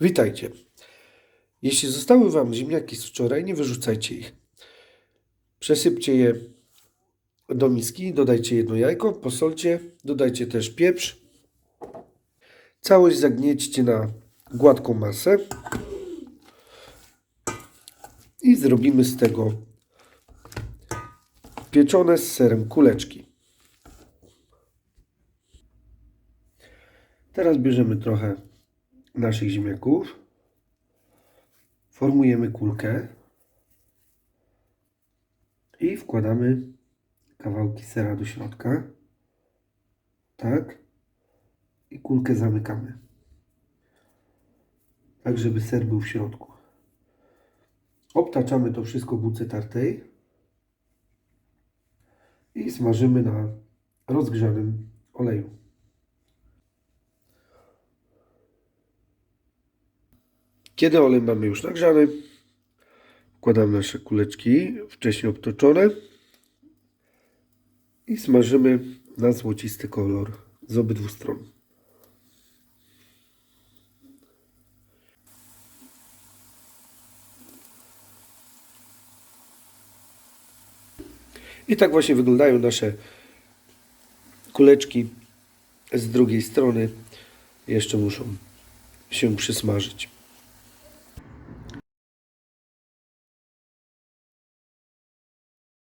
Witajcie. Jeśli zostały Wam ziemniaki z wczoraj, nie wyrzucajcie ich. Przesypcie je do miski, dodajcie jedno jajko, posolcie, dodajcie też pieprz. Całość zagniećcie na gładką masę i zrobimy z tego pieczone z serem kuleczki. Teraz bierzemy trochę naszych ziemniaków. Formujemy kulkę i wkładamy kawałki sera do środka. Tak. I kulkę zamykamy. Tak, żeby ser był w środku. Obtaczamy to wszystko buce tartej i smażymy na rozgrzanym oleju. Kiedy olej mamy już nagrzany, wkładamy nasze kuleczki wcześniej obtoczone i smażymy na złocisty kolor z obydwu stron. I tak właśnie wyglądają nasze kuleczki z drugiej strony. Jeszcze muszą się przysmażyć.